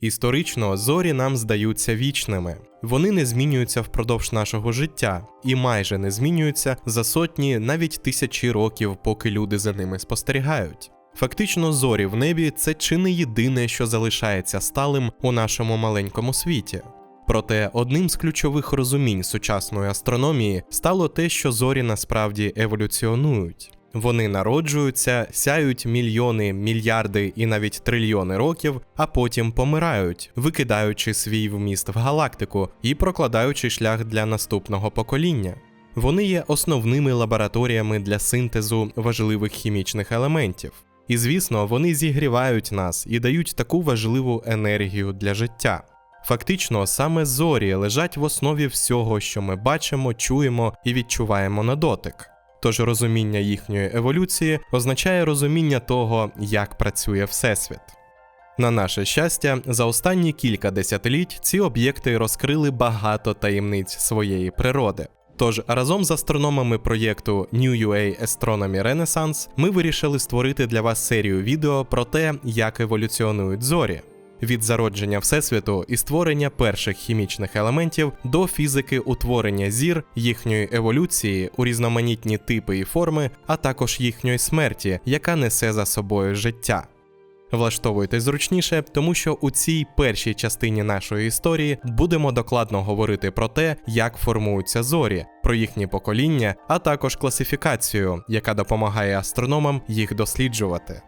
Історично зорі нам здаються вічними. Вони не змінюються впродовж нашого життя і майже не змінюються за сотні, навіть тисячі років, поки люди за ними спостерігають. Фактично, зорі в небі це чи не єдине, що залишається сталим у нашому маленькому світі. Проте одним з ключових розумінь сучасної астрономії стало те, що зорі насправді еволюціонують. Вони народжуються, сяють мільйони, мільярди і навіть трильйони років, а потім помирають, викидаючи свій вміст в галактику і прокладаючи шлях для наступного покоління. Вони є основними лабораторіями для синтезу важливих хімічних елементів. І звісно, вони зігрівають нас і дають таку важливу енергію для життя. Фактично, саме зорі лежать в основі всього, що ми бачимо, чуємо і відчуваємо на дотик. Тож розуміння їхньої еволюції означає розуміння того, як працює Всесвіт. На наше щастя, за останні кілька десятиліть ці об'єкти розкрили багато таємниць своєї природи. Тож разом з астрономами проєкту New UA Astronomy Renaissance ми вирішили створити для вас серію відео про те, як еволюціонують зорі. Від зародження Всесвіту і створення перших хімічних елементів до фізики утворення зір, їхньої еволюції у різноманітні типи і форми, а також їхньої смерті, яка несе за собою життя. Влаштовуйтесь зручніше, тому що у цій першій частині нашої історії будемо докладно говорити про те, як формуються зорі, про їхні покоління, а також класифікацію, яка допомагає астрономам їх досліджувати.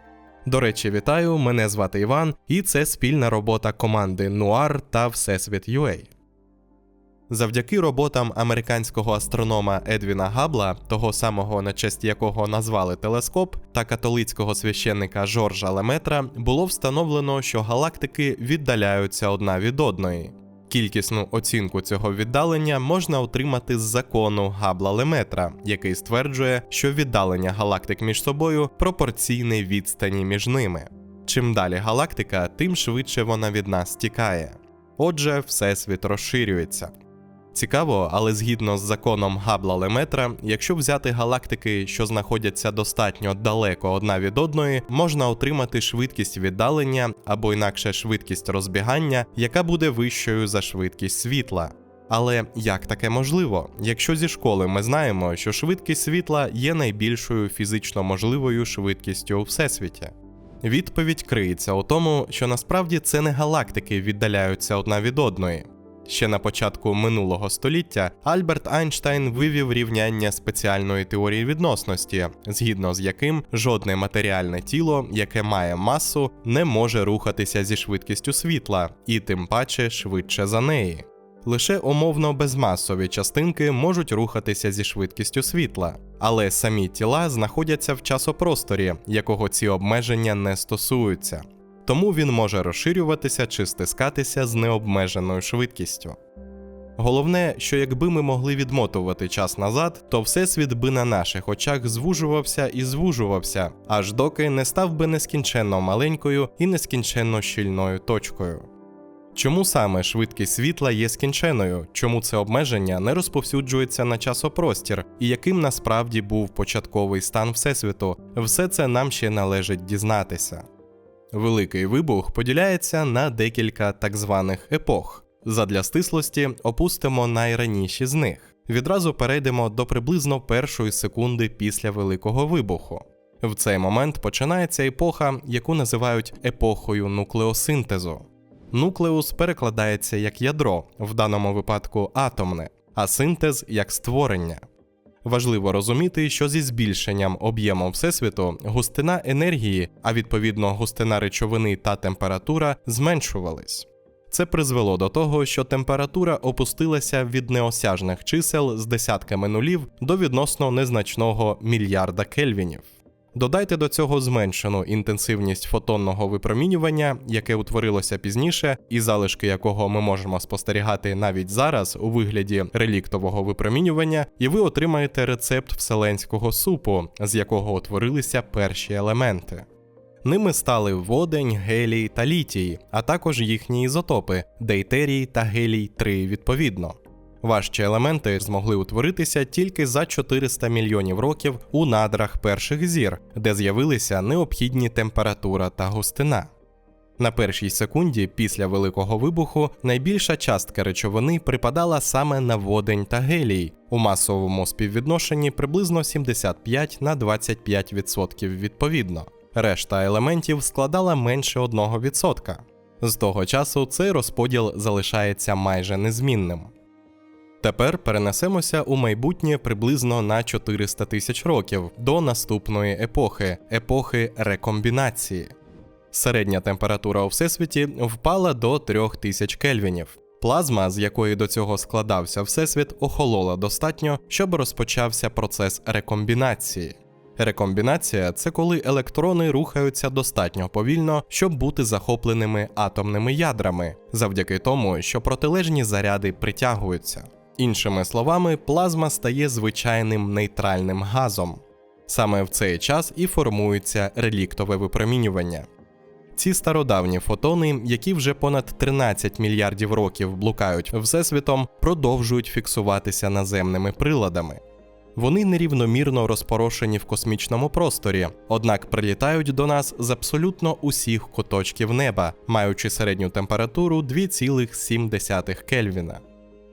До речі, вітаю! Мене звати Іван, і це спільна робота команди Нуар та Всесвіт UA. Завдяки роботам американського астронома Едвіна Габла, того самого на честь якого назвали телескоп, та католицького священника Жоржа Леметра, було встановлено, що галактики віддаляються одна від одної. Кількісну оцінку цього віддалення можна отримати з закону Габла Леметра, який стверджує, що віддалення галактик між собою пропорційне відстані між ними. Чим далі галактика, тим швидше вона від нас тікає. Отже, всесвіт розширюється. Цікаво, але згідно з законом Габла Леметра, якщо взяти галактики, що знаходяться достатньо далеко одна від одної, можна отримати швидкість віддалення або інакше швидкість розбігання, яка буде вищою за швидкість світла. Але як таке можливо, якщо зі школи ми знаємо, що швидкість світла є найбільшою фізично можливою швидкістю у всесвіті? Відповідь криється у тому, що насправді це не галактики віддаляються одна від одної. Ще на початку минулого століття Альберт Айнштайн вивів рівняння спеціальної теорії відносності, згідно з яким жодне матеріальне тіло, яке має масу, не може рухатися зі швидкістю світла, і тим паче швидше за неї. Лише умовно безмасові частинки можуть рухатися зі швидкістю світла, але самі тіла знаходяться в часопросторі, якого ці обмеження не стосуються тому він може розширюватися чи стискатися з необмеженою швидкістю. Головне, що якби ми могли відмотувати час назад, то всесвіт би на наших очах звужувався і звужувався, аж доки не став би нескінченно маленькою і нескінченно щільною точкою. Чому саме швидкість світла є скінченою, чому це обмеження не розповсюджується на часопростір, і яким насправді був початковий стан Всесвіту, все це нам ще належить дізнатися. Великий вибух поділяється на декілька так званих епох. Задля стислості опустимо найраніші з них. Відразу перейдемо до приблизно першої секунди після Великого вибуху. В цей момент починається епоха, яку називають епохою нуклеосинтезу. Нуклеус перекладається як ядро, в даному випадку атомне, а синтез як створення. Важливо розуміти, що зі збільшенням об'єму всесвіту густина енергії, а відповідно густина речовини та температура зменшувались. Це призвело до того, що температура опустилася від неосяжних чисел з десятками нулів до відносно незначного мільярда кельвінів. Додайте до цього зменшену інтенсивність фотонного випромінювання, яке утворилося пізніше, і залишки якого ми можемо спостерігати навіть зараз у вигляді реліктового випромінювання, і ви отримаєте рецепт вселенського супу, з якого утворилися перші елементи. Ними стали водень, гелій та літій, а також їхні ізотопи дейтерій та гелій 3 відповідно. Важчі елементи змогли утворитися тільки за 400 мільйонів років у надрах перших зір, де з'явилися необхідні температура та густина. На першій секунді після великого вибуху найбільша частка речовини припадала саме на водень та гелій у масовому співвідношенні приблизно 75 на 25% відповідно. Решта елементів складала менше 1%. З того часу цей розподіл залишається майже незмінним. Тепер перенесемося у майбутнє приблизно на 400 тисяч років до наступної епохи епохи рекомбінації. Середня температура у всесвіті впала до 3000 кельвінів. Плазма, з якої до цього складався всесвіт, охолола достатньо, щоб розпочався процес рекомбінації. Рекомбінація це коли електрони рухаються достатньо повільно, щоб бути захопленими атомними ядрами, завдяки тому, що протилежні заряди притягуються. Іншими словами, плазма стає звичайним нейтральним газом. Саме в цей час і формується реліктове випромінювання. Ці стародавні фотони, які вже понад 13 мільярдів років блукають всесвітом, продовжують фіксуватися наземними приладами. Вони нерівномірно розпорошені в космічному просторі, однак прилітають до нас з абсолютно усіх куточків неба, маючи середню температуру 2,7 Кельвіна.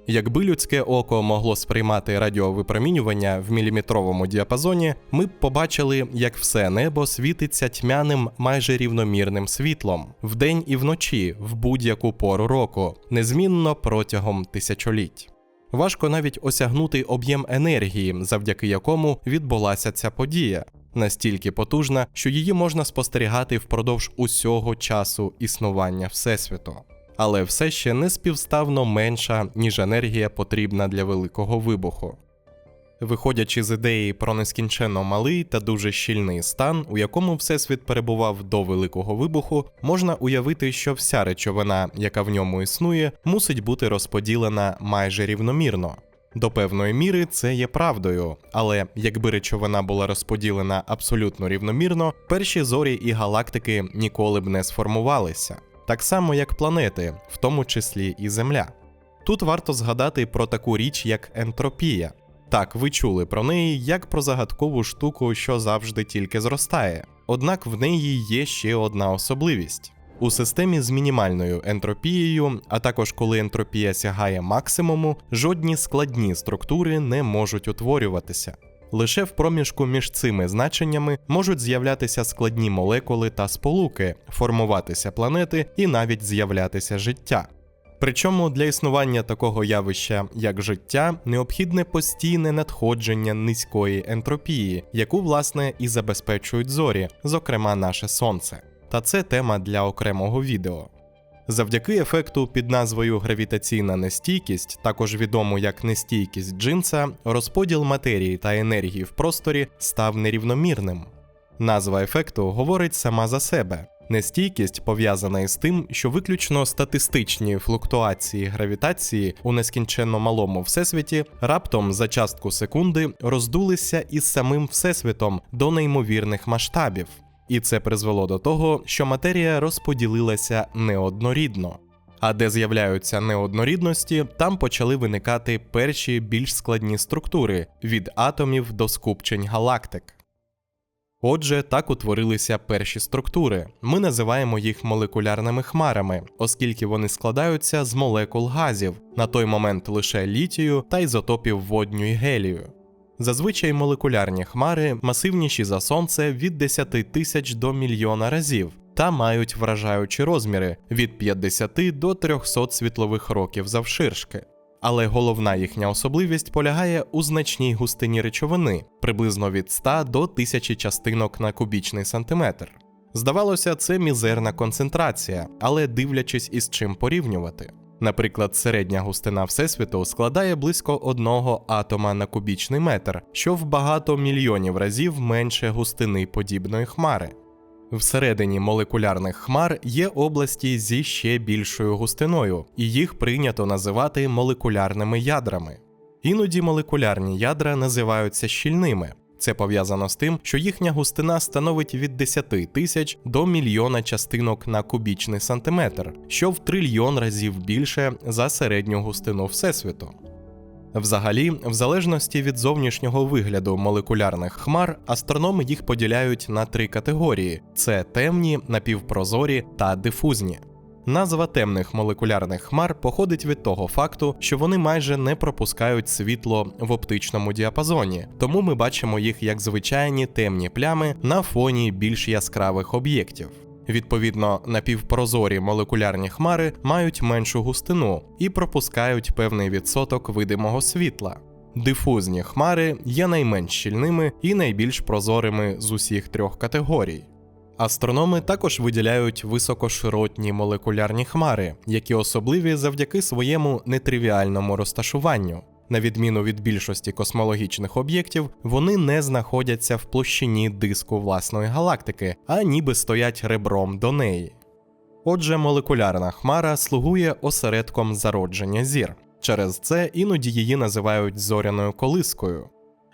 Якби людське око могло сприймати радіовипромінювання в міліметровому діапазоні, ми б побачили, як все небо світиться тьмяним майже рівномірним світлом вдень і вночі, в будь-яку пору року, незмінно протягом тисячоліть. Важко навіть осягнути об'єм енергії, завдяки якому відбулася ця подія, настільки потужна, що її можна спостерігати впродовж усього часу існування Всесвіту але все ще не співставно менша, ніж енергія потрібна для великого вибуху. Виходячи з ідеї про нескінченно малий та дуже щільний стан, у якому всесвіт перебував до великого вибуху, можна уявити, що вся речовина, яка в ньому існує, мусить бути розподілена майже рівномірно. До певної міри це є правдою, але якби речовина була розподілена абсолютно рівномірно, перші зорі і галактики ніколи б не сформувалися так само як планети, в тому числі і Земля. Тут варто згадати про таку річ, як ентропія. Так, ви чули про неї як про загадкову штуку, що завжди тільки зростає. Однак в неї є ще одна особливість. У системі з мінімальною ентропією, а також коли ентропія сягає максимуму, жодні складні структури не можуть утворюватися. Лише в проміжку між цими значеннями можуть з'являтися складні молекули та сполуки, формуватися планети і навіть з'являтися життя. Причому для існування такого явища, як життя, необхідне постійне надходження низької ентропії, яку, власне, і забезпечують зорі, зокрема наше сонце. Та це тема для окремого відео. Завдяки ефекту під назвою гравітаційна нестійкість, також відому як нестійкість джинса, розподіл матерії та енергії в просторі став нерівномірним. Назва ефекту говорить сама за себе. Нестійкість пов'язана із тим, що виключно статистичні флуктуації гравітації у нескінченно малому всесвіті раптом за частку секунди роздулися із самим всесвітом до неймовірних масштабів і це призвело до того, що матерія розподілилася неоднорідно. А де з'являються неоднорідності, там почали виникати перші більш складні структури від атомів до скупчень галактик. Отже, так утворилися перші структури. Ми називаємо їх молекулярними хмарами, оскільки вони складаються з молекул газів, на той момент лише літію та ізотопів водню і гелію. Зазвичай молекулярні хмари масивніші за сонце від 10 тисяч до мільйона разів та мають вражаючі розміри від 50 до 300 світлових років завширшки. Але головна їхня особливість полягає у значній густині речовини приблизно від 100 до 1000 частинок на кубічний сантиметр. Здавалося, це мізерна концентрація, але дивлячись із чим порівнювати. Наприклад, середня густина Всесвіту складає близько одного атома на кубічний метр, що в багато мільйонів разів менше густини подібної хмари. Всередині молекулярних хмар є області зі ще більшою густиною, і їх прийнято називати молекулярними ядрами. Іноді молекулярні ядра називаються щільними, це пов'язано з тим, що їхня густина становить від 10 тисяч до мільйона частинок на кубічний сантиметр, що в трильйон разів більше за середню густину Всесвіту. Взагалі, в залежності від зовнішнього вигляду молекулярних хмар, астрономи їх поділяють на три категорії: це темні, напівпрозорі та дифузні. Назва темних молекулярних хмар походить від того факту, що вони майже не пропускають світло в оптичному діапазоні, тому ми бачимо їх як звичайні темні плями на фоні більш яскравих об'єктів. Відповідно, напівпрозорі молекулярні хмари мають меншу густину і пропускають певний відсоток видимого світла. Дифузні хмари є найменш щільними і найбільш прозорими з усіх трьох категорій. Астрономи також виділяють високоширотні молекулярні хмари, які особливі завдяки своєму нетривіальному розташуванню. На відміну від більшості космологічних об'єктів, вони не знаходяться в площині диску власної галактики, а ніби стоять ребром до неї. Отже, молекулярна хмара слугує осередком зародження зір. Через це іноді її називають зоряною колискою.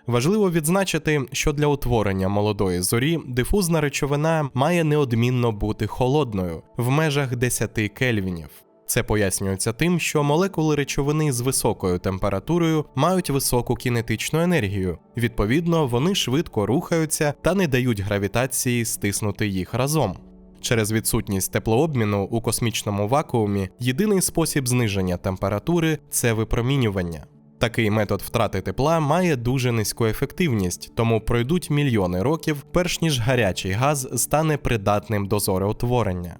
Важливо відзначити, що для утворення молодої зорі дифузна речовина має неодмінно бути холодною в межах 10 кельвінів. Це пояснюється тим, що молекули речовини з високою температурою мають високу кінетичну енергію, відповідно, вони швидко рухаються та не дають гравітації стиснути їх разом. Через відсутність теплообміну у космічному вакуумі єдиний спосіб зниження температури це випромінювання. Такий метод втрати тепла має дуже низьку ефективність, тому пройдуть мільйони років, перш ніж гарячий газ стане придатним до зореутворення.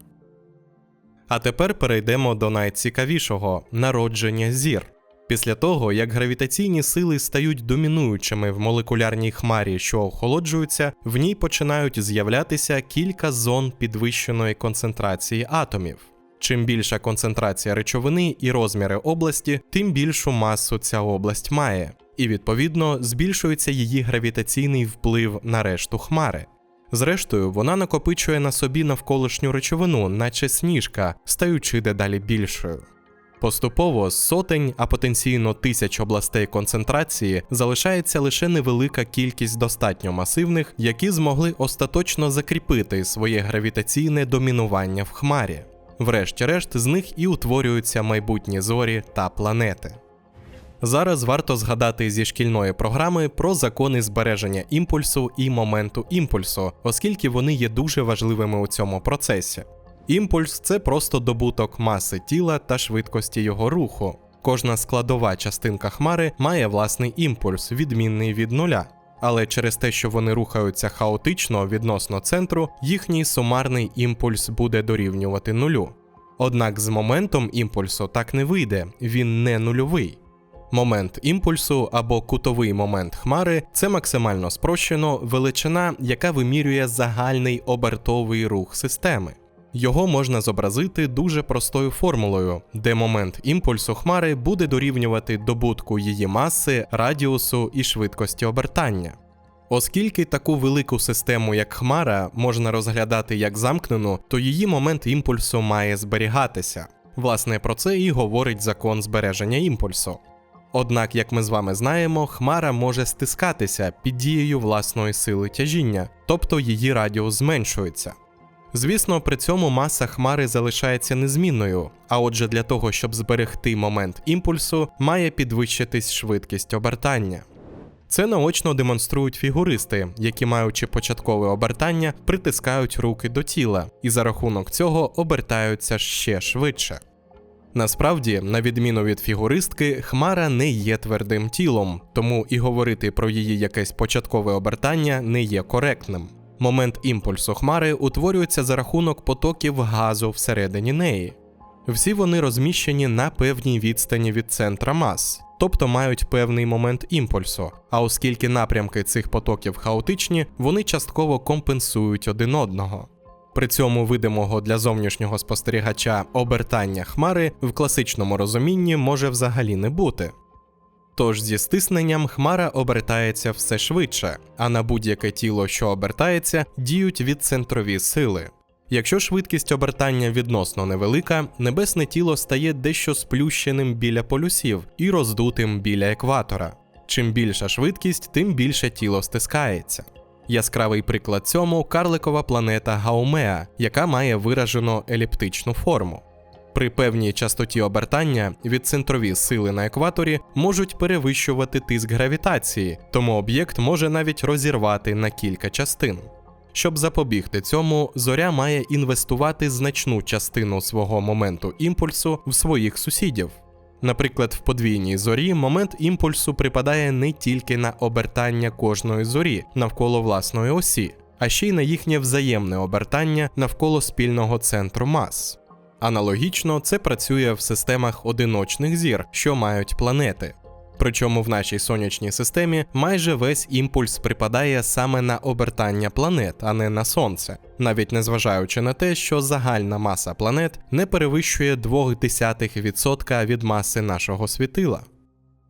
А тепер перейдемо до найцікавішого народження зір. Після того, як гравітаційні сили стають домінуючими в молекулярній хмарі, що охолоджуються, в ній починають з'являтися кілька зон підвищеної концентрації атомів. Чим більша концентрація речовини і розміри області, тим більшу масу ця область має, і відповідно збільшується її гравітаційний вплив на решту хмари. Зрештою, вона накопичує на собі навколишню речовину, наче сніжка, стаючи дедалі більшою. Поступово з сотень, а потенційно тисяч областей концентрації залишається лише невелика кількість достатньо масивних, які змогли остаточно закріпити своє гравітаційне домінування в хмарі. Врешті-решт, з них і утворюються майбутні зорі та планети. Зараз варто згадати зі шкільної програми про закони збереження імпульсу і моменту імпульсу, оскільки вони є дуже важливими у цьому процесі. Імпульс це просто добуток маси тіла та швидкості його руху. Кожна складова частинка хмари має власний імпульс, відмінний від нуля. Але через те, що вони рухаються хаотично відносно центру, їхній сумарний імпульс буде дорівнювати нулю. Однак з моментом імпульсу так не вийде, він не нульовий. Момент імпульсу або кутовий момент хмари це максимально спрощено величина, яка вимірює загальний обертовий рух системи. Його можна зобразити дуже простою формулою, де момент імпульсу хмари буде дорівнювати добутку її маси, радіусу і швидкості обертання. Оскільки таку велику систему, як хмара, можна розглядати як замкнену, то її момент імпульсу має зберігатися. Власне, про це і говорить закон збереження імпульсу. Однак, як ми з вами знаємо, хмара може стискатися під дією власної сили тяжіння, тобто її радіус зменшується. Звісно, при цьому маса хмари залишається незмінною, а отже, для того, щоб зберегти момент імпульсу, має підвищитись швидкість обертання. Це наочно демонструють фігуристи, які, маючи початкове обертання, притискають руки до тіла і за рахунок цього обертаються ще швидше. Насправді, на відміну від фігуристки, хмара не є твердим тілом, тому і говорити про її якесь початкове обертання не є коректним. Момент імпульсу хмари утворюється за рахунок потоків газу всередині неї. Всі вони розміщені на певній відстані від центра мас, тобто мають певний момент імпульсу. А оскільки напрямки цих потоків хаотичні, вони частково компенсують один одного. При цьому видимого для зовнішнього спостерігача обертання хмари в класичному розумінні може взагалі не бути. Тож зі стисненням хмара обертається все швидше, а на будь-яке тіло, що обертається, діють відцентрові сили. Якщо швидкість обертання відносно невелика, небесне тіло стає дещо сплющеним біля полюсів і роздутим біля екватора. Чим більша швидкість, тим більше тіло стискається. Яскравий приклад цьому карликова планета Гаумеа, яка має виражену еліптичну форму. При певній частоті обертання відцентрові сили на екваторі можуть перевищувати тиск гравітації, тому об'єкт може навіть розірвати на кілька частин. Щоб запобігти цьому, зоря має інвестувати значну частину свого моменту імпульсу в своїх сусідів. Наприклад, в подвійній зорі момент імпульсу припадає не тільки на обертання кожної зорі навколо власної осі, а ще й на їхнє взаємне обертання навколо спільного центру мас. Аналогічно це працює в системах одиночних зір, що мають планети. Причому в нашій сонячній системі майже весь імпульс припадає саме на обертання планет, а не на сонце, навіть незважаючи на те, що загальна маса планет не перевищує 0,2% від маси нашого світила.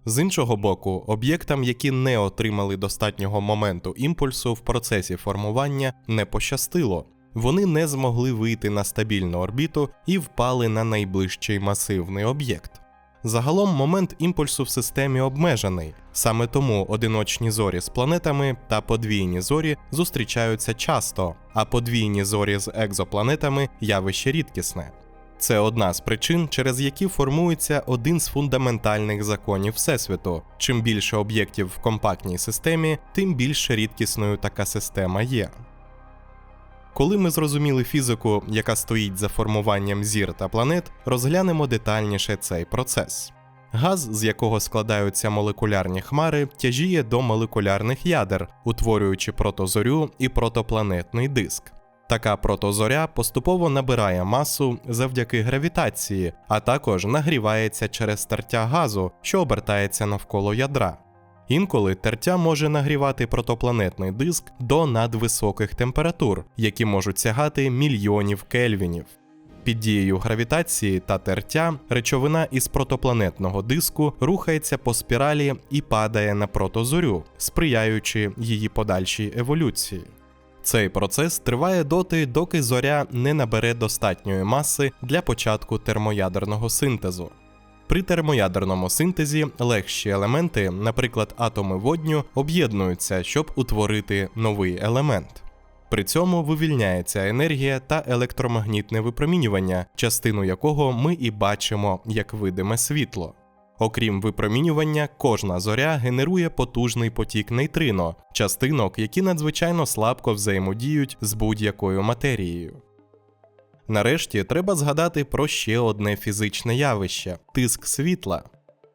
З іншого боку, об'єктам, які не отримали достатнього моменту імпульсу в процесі формування, не пощастило. Вони не змогли вийти на стабільну орбіту і впали на найближчий масивний об'єкт. Загалом момент імпульсу в системі обмежений, саме тому одиночні зорі з планетами та подвійні зорі зустрічаються часто, а подвійні зорі з екзопланетами явище рідкісне. Це одна з причин, через які формується один з фундаментальних законів Всесвіту. Чим більше об'єктів в компактній системі, тим більше рідкісною така система є. Коли ми зрозуміли фізику, яка стоїть за формуванням зір та планет, розглянемо детальніше цей процес. Газ, з якого складаються молекулярні хмари, тяжіє до молекулярних ядер, утворюючи протозорю і протопланетний диск. Така протозоря поступово набирає масу завдяки гравітації, а також нагрівається через тертя газу, що обертається навколо ядра. Інколи тертя може нагрівати протопланетний диск до надвисоких температур, які можуть сягати мільйонів кельвінів. Під дією гравітації та тертя речовина із протопланетного диску рухається по спіралі і падає на протозорю, сприяючи її подальшій еволюції. Цей процес триває доти, доки зоря не набере достатньої маси для початку термоядерного синтезу. При термоядерному синтезі легші елементи, наприклад, атоми водню, об'єднуються, щоб утворити новий елемент. При цьому вивільняється енергія та електромагнітне випромінювання, частину якого ми і бачимо як видиме світло. Окрім випромінювання, кожна зоря генерує потужний потік нейтрино, частинок, які надзвичайно слабко взаємодіють з будь-якою матерією. Нарешті треба згадати про ще одне фізичне явище тиск світла.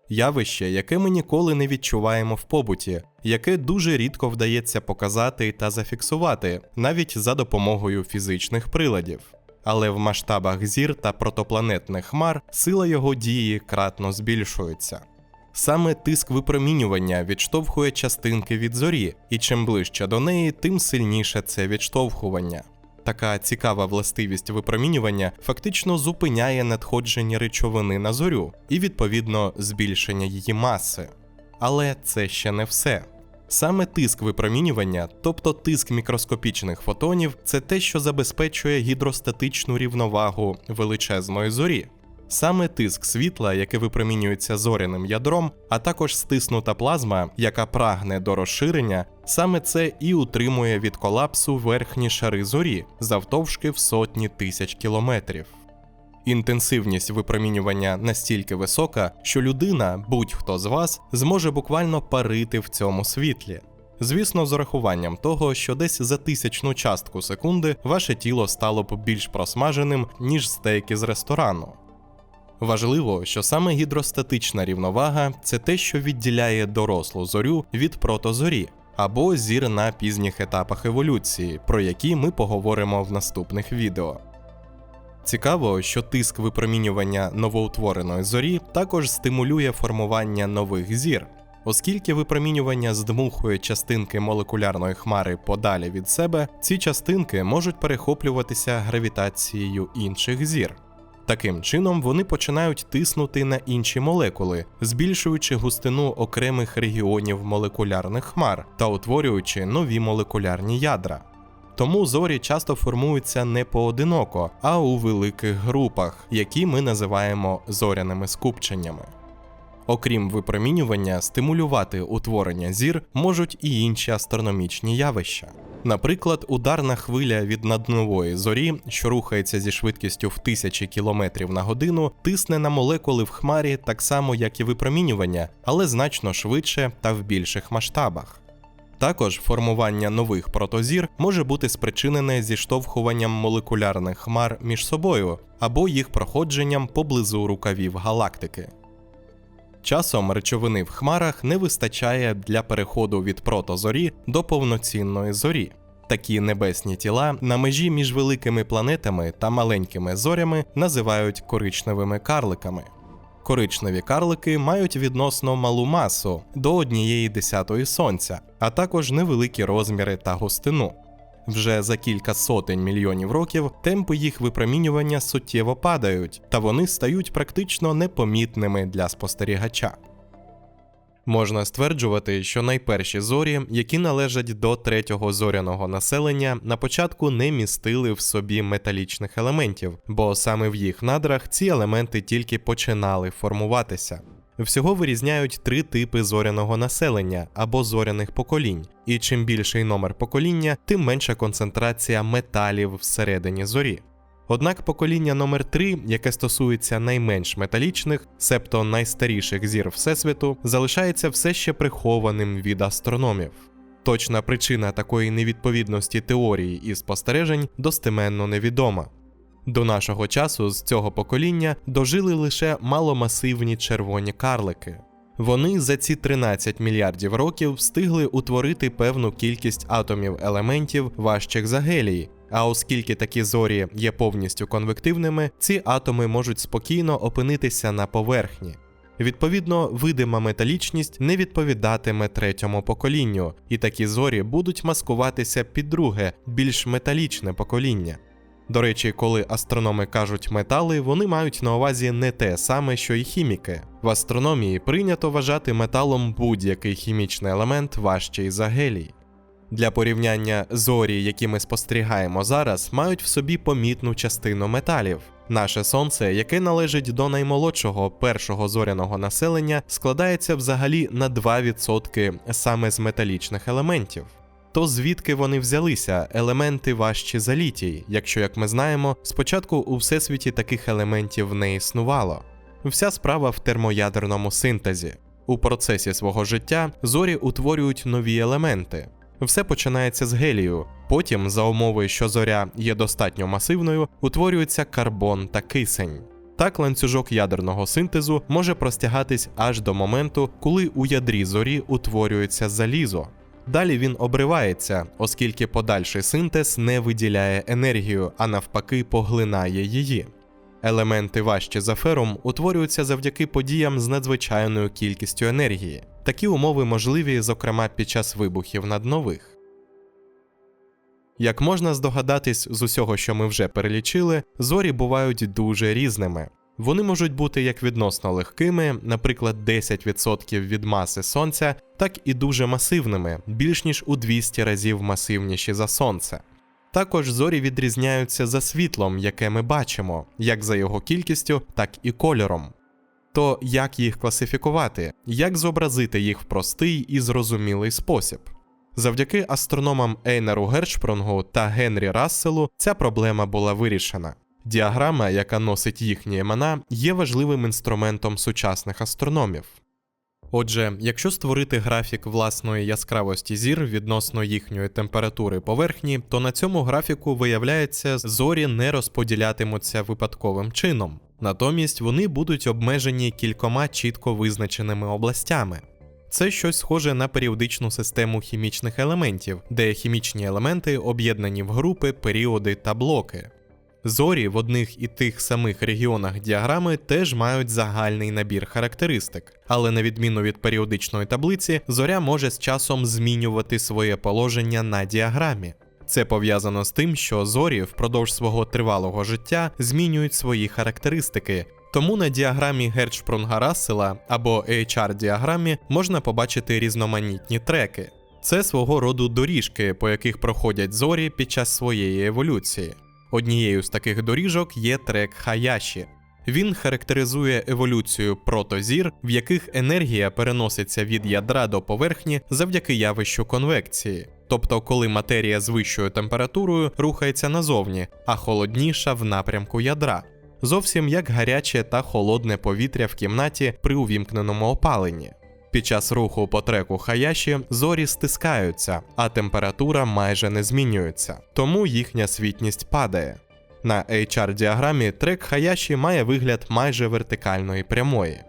Явище, яке ми ніколи не відчуваємо в побуті, яке дуже рідко вдається показати та зафіксувати, навіть за допомогою фізичних приладів. Але в масштабах зір та протопланетних хмар сила його дії кратно збільшується. Саме тиск випромінювання відштовхує частинки від зорі, і чим ближче до неї, тим сильніше це відштовхування. Така цікава властивість випромінювання фактично зупиняє надходження речовини на зорю і, відповідно, збільшення її маси. Але це ще не все. Саме тиск випромінювання, тобто тиск мікроскопічних фотонів, це те, що забезпечує гідростатичну рівновагу величезної зорі. Саме тиск світла, яке випромінюється зоряним ядром, а також стиснута плазма, яка прагне до розширення, саме це і утримує від колапсу верхні шари зорі завтовшки в сотні тисяч кілометрів. Інтенсивність випромінювання настільки висока, що людина, будь-хто з вас, зможе буквально парити в цьому світлі. Звісно, з урахуванням того, що десь за тисячну частку секунди ваше тіло стало б більш просмаженим, ніж стейки з ресторану. Важливо, що саме гідростатична рівновага це те, що відділяє дорослу зорю від протозорі, або зір на пізніх етапах еволюції, про які ми поговоримо в наступних відео. Цікаво, що тиск випромінювання новоутвореної зорі також стимулює формування нових зір, оскільки випромінювання здмухує частинки молекулярної хмари подалі від себе, ці частинки можуть перехоплюватися гравітацією інших зір. Таким чином вони починають тиснути на інші молекули, збільшуючи густину окремих регіонів молекулярних хмар та утворюючи нові молекулярні ядра. Тому зорі часто формуються не поодиноко, а у великих групах, які ми називаємо зоряними скупченнями. Окрім випромінювання, стимулювати утворення зір можуть і інші астрономічні явища. Наприклад, ударна хвиля від наднової зорі, що рухається зі швидкістю в тисячі кілометрів на годину, тисне на молекули в хмарі так само, як і випромінювання, але значно швидше та в більших масштабах. Також формування нових протозір може бути спричинене зіштовхуванням молекулярних хмар між собою або їх проходженням поблизу рукавів галактики. Часом речовини в хмарах не вистачає для переходу від протозорі до повноцінної зорі. Такі небесні тіла на межі між великими планетами та маленькими зорями називають коричневими карликами. Коричневі карлики мають відносно малу масу до однієї десятої сонця, а також невеликі розміри та густину. Вже за кілька сотень мільйонів років темпи їх випромінювання суттєво падають, та вони стають практично непомітними для спостерігача. Можна стверджувати, що найперші зорі, які належать до третього зоряного населення, на початку не містили в собі металічних елементів, бо саме в їх надрах ці елементи тільки починали формуватися. Всього вирізняють три типи зоряного населення або зоряних поколінь, і чим більший номер покоління, тим менша концентрація металів всередині зорі. Однак покоління номер 3 яке стосується найменш металічних, себто найстаріших зір Всесвіту, залишається все ще прихованим від астрономів. Точна причина такої невідповідності теорії і спостережень достеменно невідома. До нашого часу з цього покоління дожили лише маломасивні червоні карлики. Вони за ці 13 мільярдів років встигли утворити певну кількість атомів елементів важчих за гелій, а оскільки такі зорі є повністю конвективними, ці атоми можуть спокійно опинитися на поверхні. Відповідно, видима металічність не відповідатиме третьому поколінню, і такі зорі будуть маскуватися під друге, більш металічне покоління. До речі, коли астрономи кажуть метали, вони мають на увазі не те саме, що й хіміки. В астрономії прийнято вважати металом будь-який хімічний елемент важчий за гелій. Для порівняння зорі, які ми спостерігаємо зараз, мають в собі помітну частину металів. Наше сонце, яке належить до наймолодшого першого зоряного населення, складається взагалі на 2% саме з металічних елементів. То звідки вони взялися, елементи важчі за літій, якщо, як ми знаємо, спочатку у всесвіті таких елементів не існувало. Вся справа в термоядерному синтезі. У процесі свого життя зорі утворюють нові елементи. Все починається з гелію. Потім, за умови, що зоря є достатньо масивною, утворюється карбон та кисень. Так ланцюжок ядерного синтезу може простягатись аж до моменту, коли у ядрі зорі утворюється залізо. Далі він обривається, оскільки подальший синтез не виділяє енергію, а навпаки, поглинає її. Елементи важчі за ферум утворюються завдяки подіям з надзвичайною кількістю енергії. Такі умови можливі, зокрема під час вибухів наднових. Як можна здогадатись з усього, що ми вже перелічили, зорі бувають дуже різними. Вони можуть бути як відносно легкими, наприклад, 10% від маси Сонця, так і дуже масивними, більш ніж у 200 разів масивніші за Сонце. Також зорі відрізняються за світлом, яке ми бачимо, як за його кількістю, так і кольором. То як їх класифікувати, як зобразити їх в простий і зрозумілий спосіб? Завдяки астрономам Ейнеру Гершпрунгу та Генрі Расселу ця проблема була вирішена. Діаграма, яка носить їхні імена, є важливим інструментом сучасних астрономів. Отже, якщо створити графік власної яскравості зір відносно їхньої температури поверхні, то на цьому графіку виявляється, зорі не розподілятимуться випадковим чином. Натомість вони будуть обмежені кількома чітко визначеними областями. Це щось схоже на періодичну систему хімічних елементів, де хімічні елементи об'єднані в групи, періоди та блоки. Зорі в одних і тих самих регіонах діаграми теж мають загальний набір характеристик, але на відміну від періодичної таблиці, зоря може з часом змінювати своє положення на діаграмі. Це пов'язано з тим, що зорі впродовж свого тривалого життя змінюють свої характеристики. Тому на діаграмі Герчпрунга Рассела або HR-діаграмі можна побачити різноманітні треки. Це свого роду доріжки, по яких проходять зорі під час своєї еволюції. Однією з таких доріжок є трек Хаяші. Він характеризує еволюцію протозір, в яких енергія переноситься від ядра до поверхні завдяки явищу конвекції. тобто коли матерія з вищою температурою рухається назовні, а холодніша в напрямку ядра. Зовсім як гаряче та холодне повітря в кімнаті при увімкненому опаленні. Під час руху по треку Хаяші зорі стискаються, а температура майже не змінюється, тому їхня світність падає. На HR-діаграмі трек Хаяші має вигляд майже вертикальної прямої.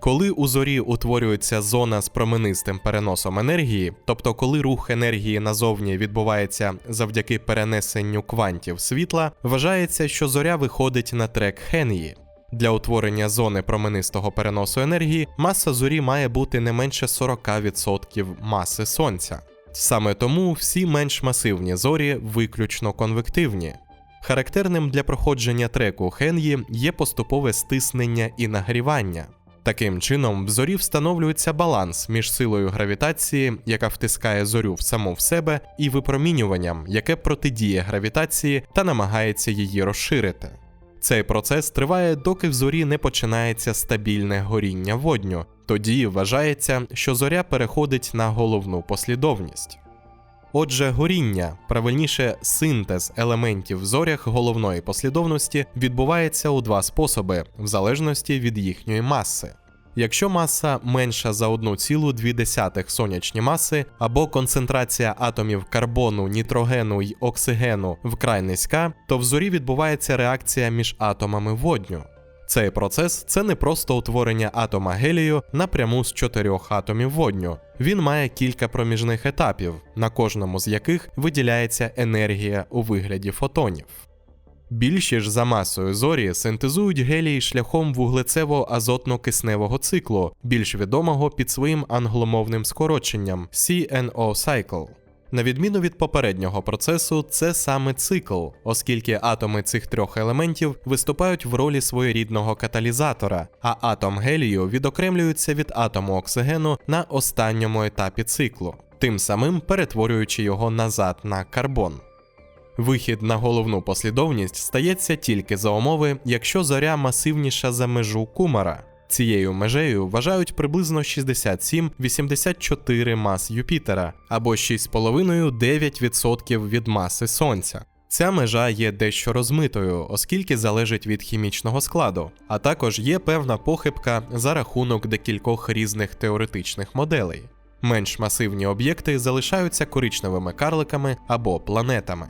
Коли у зорі утворюється зона з променистим переносом енергії, тобто коли рух енергії назовні відбувається завдяки перенесенню квантів світла, вважається, що зоря виходить на трек Хен'ї. Для утворення зони променистого переносу енергії маса зорі має бути не менше 40% маси сонця. Саме тому всі менш масивні зорі виключно конвективні. Характерним для проходження треку Хен'ї є поступове стиснення і нагрівання. Таким чином, в зорі встановлюється баланс між силою гравітації, яка втискає зорю в саму в себе, і випромінюванням, яке протидіє гравітації та намагається її розширити. Цей процес триває, доки в зорі не починається стабільне горіння водню. Тоді вважається, що зоря переходить на головну послідовність. Отже, горіння, правильніше синтез елементів в зорях головної послідовності відбувається у два способи, в залежності від їхньої маси. Якщо маса менша за 1,2 сонячні маси або концентрація атомів карбону, нітрогену й оксигену вкрай низька, то в зорі відбувається реакція між атомами водню. Цей процес це не просто утворення атома гелію напряму з чотирьох атомів водню. Він має кілька проміжних етапів, на кожному з яких виділяється енергія у вигляді фотонів. Більші ж за масою зорі синтезують гелій шляхом вуглецево-азотно-кисневого циклу, більш відомого під своїм англомовним скороченням CNO Cycle. На відміну від попереднього процесу, це саме цикл, оскільки атоми цих трьох елементів виступають в ролі своєрідного каталізатора, а атом гелію відокремлюється від атому оксигену на останньому етапі циклу, тим самим перетворюючи його назад на карбон. Вихід на головну послідовність стається тільки за умови, якщо зоря масивніша за межу кумара. Цією межею вважають приблизно 67-84 мас Юпітера або 6,5-9% від маси Сонця. Ця межа є дещо розмитою, оскільки залежить від хімічного складу, а також є певна похибка за рахунок декількох різних теоретичних моделей. Менш масивні об'єкти залишаються коричневими карликами або планетами.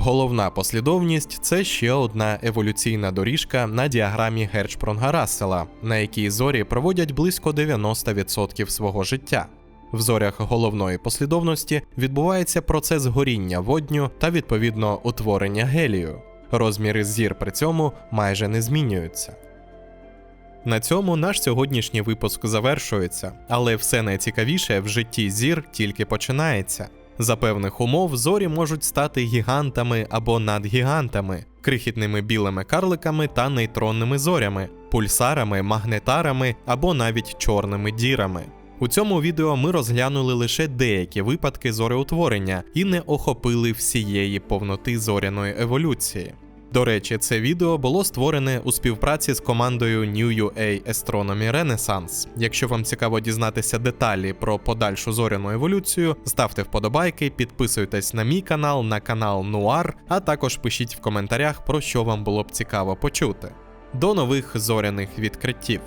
Головна послідовність це ще одна еволюційна доріжка на діаграмі Герчпронга Рассела, на якій зорі проводять близько 90% свого життя. В зорях головної послідовності відбувається процес горіння водню та відповідно утворення гелію. Розміри зір при цьому майже не змінюються. На цьому наш сьогоднішній випуск завершується, але все найцікавіше в житті зір тільки починається. За певних умов зорі можуть стати гігантами або надгігантами, крихітними білими карликами та нейтронними зорями, пульсарами, магнетарами або навіть чорними дірами. У цьому відео ми розглянули лише деякі випадки зореутворення і не охопили всієї повноти зоряної еволюції. До речі, це відео було створене у співпраці з командою New UA Astronomy Renaissance. Якщо вам цікаво дізнатися деталі про подальшу зоряну еволюцію, ставте вподобайки, підписуйтесь на мій канал, на канал Нуар, а також пишіть в коментарях, про що вам було б цікаво почути. До нових зоряних відкриттів.